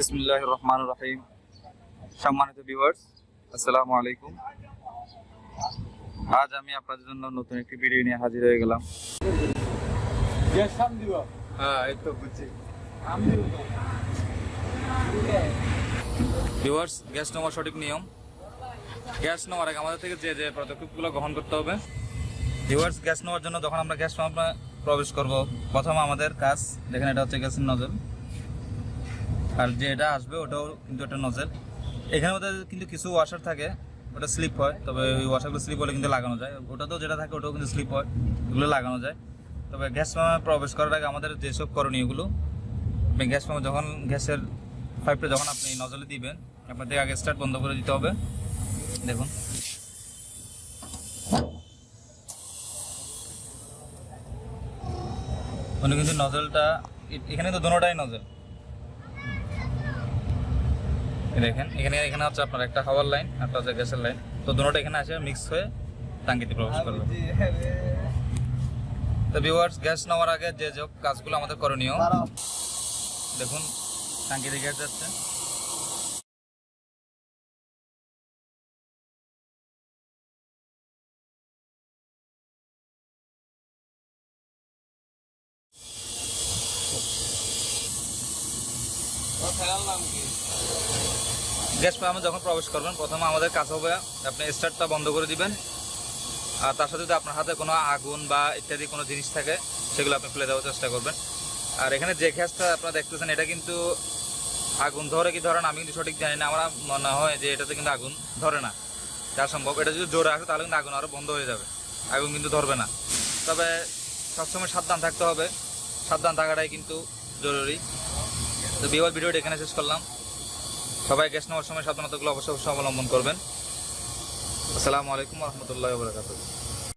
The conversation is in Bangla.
বিসমিল্লাহ রহমান রহিম সম্মানিত ভিউয়ার্স আসসালামু আলাইকুম। আজ আমি আপনাদের জন্য নতুন একটি ভিডিও নিয়ে হাজির হয়ে গেলাম। হ্যাঁ এই তো বুঝছি। ভিউয়ার্স গ্যাস নেওয়ার সঠিক নিয়ম। গ্যাস নেওয়ার আগে আমাদের থেকে যে যে পদক্ষেপগুলো গ্রহণ করতে হবে। ভিউয়ার্স গ্যাস নেওয়ার জন্য যখন আমরা গ্যাস পাম্পে প্রবেশ করব প্রথম আমাদের কাজ দেখেন এটা হচ্ছে গ্যাসের নজল আর যে এটা আসবে ওটাও কিন্তু একটা নজল এখানে মধ্যে কিন্তু কিছু ওয়াশার থাকে, ওটা স্লিপ হয়, তবে ওই ওয়াশারগুলো স্লিপ হলে কিন্তু লাগানো যায়। ওটাতেও যেটা থাকে ওটাও কিন্তু স্লিপ হয়, এগুলো লাগানো যায়। তবে গ্যাস পাম্পে প্রবেশ করার আগে আমাদের যেসব করণীয়গুলো আপনি গ্যাস পাম্পে যখন গ্যাসের পাইপটা যখন আপনি নজলে দিবেন, আপনাদের আগে স্টার্ট বন্ধ করে দিতে হবে। দেখুন। কিন্তু নজলটা এখানে তো দুটোটাই নজল এই দেখেন এখানে এখানে হচ্ছে আপনার একটা হাওয়ার লাইন একটা হচ্ছে গ্যাসের লাইন। তো দুটোটা এখানে আসে মিক্স হয়ে টাঙ্কিতে প্রবেশ করবে। তো ভিউয়ার্স গ্যাস নেওয়ার আগে যে যে কাজগুলো আমাদের করণীয় দেখুন টাঙ্কিতে গ্যাস যাচ্ছে। গ্যাস পাম্পে যখন প্রবেশ করবেন, প্রথমে আমাদের কাজ হবে, আপনি স্টার্টটা বন্ধ করে দিবেন। আর তার সাথে যদি আপনার হাতে কোনো আগুন বা ইত্যাদি কোনো জিনিস থাকে, সেগুলো আপনি ফেলে দেওয়ার চেষ্টা করবেন। আর এখানে যে গ্যাসটা আপনারা দেখতেছেন, এটা কিন্তু আগুন ধরে কি ধরে না, আমি কিন্তু সঠিক জানি না। আমার মনে হয় যে এটাতে কিন্তু আগুন ধরে না। যা সম্ভব, এটা যদি জোরে আসে, তাহলে কিন্তু আগুন আরও বন্ধ হয়ে যাবে। আগুন কিন্তু ধরবে না। তবে সবসময় সাবধান থাকতে হবে। সাবধান থাকাটাই কিন্তু জরুরি। তো বিওয়ার ভিডিওটা এখানে শেষ করলাম। সবাই গ্যাস নেওয়ার সময় সাবধানতাগুলো অবশ্যই অবশ্যই অবলম্বন করবেন। আসসালামু আলাইকুম রহমতুল্লাহ বরকাত